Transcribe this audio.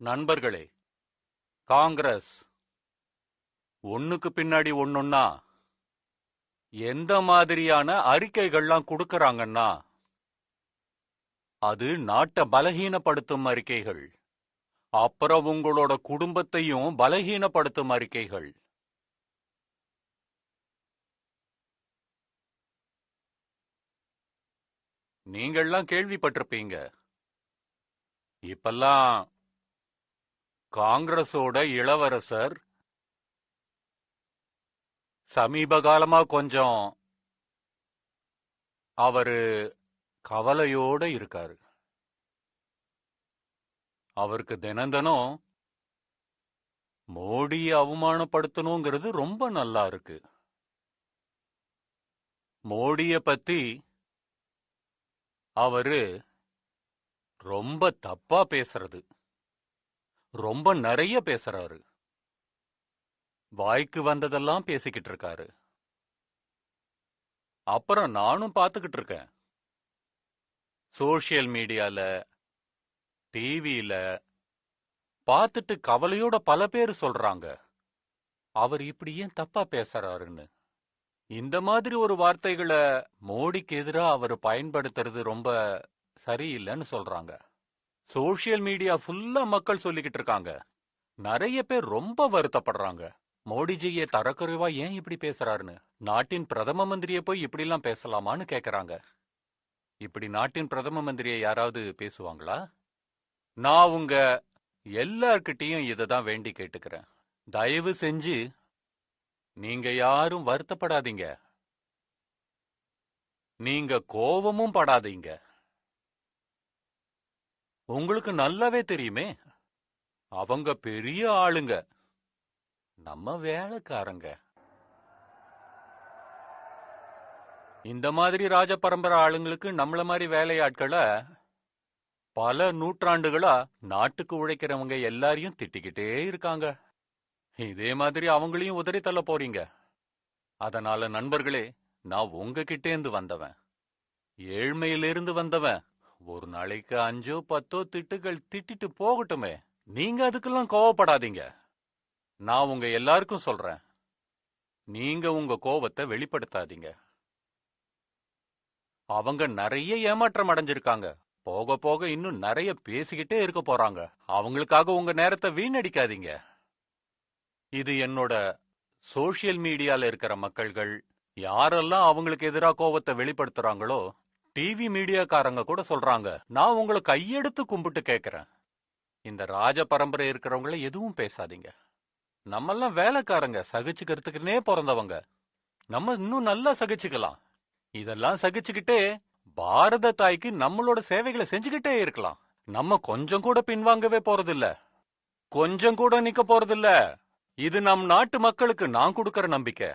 நண்பர்களே காங்கிரஸ். ஒண்ணுக்கு பின்னாடி ஒண்ணுன்னா எந்த மாதிரியான அறிக்கைகள்லாம் கொடுக்கறாங்கன்னா அது நாட்டை பலகீனப்படுத்தும் அறிக்கைகள். அப்புறம் உங்களோட குடும்பத்தையும் பலகீனப்படுத்தும் அறிக்கைகள். நீங்கள்லாம் கேள்விப்பட்டிருப்பீங்க. இப்பெல்லாம் காங்கிரஸோட இளவரசர் சமீப காலமா கொஞ்சம் அவரு கவலையோட இருக்காரு. அவருக்கு தினந்தனம் மோடியை அவமானப்படுத்தணுங்கிறது ரொம்ப நல்லா இருக்கு. மோடிய பத்தி அவரு ரொம்ப தப்பா பேசுறது. ரொம்ப நிறைய பேசுறாரு. வாய்க்கு வந்ததெல்லாம் பேசிக்கிட்டு இருக்காரு. அப்புறம் நானும் பார்த்துக்கிட்டு இருக்கேன். சோசியல் மீடியால டிவியில பார்த்துட்டு கவலையோட பல பேர் சொல்றாங்க. அவர் இப்படி ஏன் தப்பா பேசுறாருன்னு. இந்த மாதிரி ஒரு வார்த்தைகளை மோடிக்கு எதிரா அவர் பயன்படுத்துறது ரொம்ப சரியில்லைன்னு சொல்றாங்க. சோஷியல் மீடியா ஃபுல்லா மக்கள் சொல்லிக்கிட்டு இருக்காங்க. நிறைய பேர் ரொம்ப வருத்தப்படுறாங்க. மோடிஜியை தரக்குறைவா ஏன் இப்படி பேசுறாருன்னு? நாட்டின் பிரதம மந்திரியை போய் இப்படிலாம் பேசலாமான்னு கேக்குறாங்க. இப்படி நாட்டின் பிரதம மந்திரியை யாராவது பேசுவாங்களா? நான் உங்க எல்லார்கிட்டயும் இதை தான் வேண்டி கேட்டுக்கிறேன். தயவு செஞ்சு நீங்க யாரும் வருத்தப்படாதீங்க. நீங்க கோவமும் படாதீங்க. உங்களுக்கு நல்லாவே தெரியுமே. அவங்க பெரிய ஆளுங்க. நம்ம வேலைக்காரங்க. இந்த மாதிரி ராஜ பரம்பரை ஆளுங்களுக்கு நம்மள மாதிரி வேலையாட்களை பல நூற்றாண்டுகளா நாட்டுக்கு உழைக்கிறவங்க எல்லாரையும் திட்டிக்கிட்டே இருக்காங்க. இதே மாதிரி அவங்களையும் உதறி தள்ள போறீங்க. அதனால நண்பர்களே நான் உங்ககிட்டேந்து வந்தவன். ஏழ்மையிலிருந்து வந்தவன். ஒரு நாளைக்கு அஞ்சோ பத்தோ திட்டுகள் திட்டிட்டு போகட்டுமே. நீங்க அதுக்கெல்லாம் கோவப்படாதீங்க. நான் உங்க எல்லாருக்கும் சொல்றேன். நீங்க உங்க கோவத்தை வெளிப்படுத்தாதீங்க. அவங்க நிறைய ஏமாற்றம் அடைஞ்சிருக்காங்க. போக போக இன்னும் நிறைய பேசிக்கிட்டே இருக்க போறாங்க. அவங்களுக்காக உங்க நேரத்தை வீணடிக்காதீங்க. இது என்னோட சோஷியல் மீடியால இருக்கிற மக்கள்கள் யாரெல்லாம் அவங்களுக்கு எதிரா கோவத்தை வெளிப்படுத்துறாங்களோ டிவி மீடியாக்காரங்க கூட சொல்றாங்க நான் உங்களை கையெடுத்து கும்பிட்டு கேக்குறேன். இந்த ராஜ பரம்பரை இருக்கிறவங்கள எதுவும் பேசாதீங்க. நம்மெல்லாம் வேலைக்காரங்க சகிச்சுக்கிறதுக்குன்னே பிறந்தவங்க. நம்ம இன்னும் நல்லா சகிச்சுக்கலாம். இதெல்லாம் சகிச்சுக்கிட்டே பாரத தாய்க்கு நம்மளோட சேவைகளை செஞ்சுக்கிட்டே இருக்கலாம். நம்ம கொஞ்சம் கூட பின்வாங்கவே போறதில்ல. கொஞ்சம் கூட நிக்க போறதில்ல. இது நம் நாட்டு மக்களுக்கு நான் கொடுக்கற நம்பிக்கை.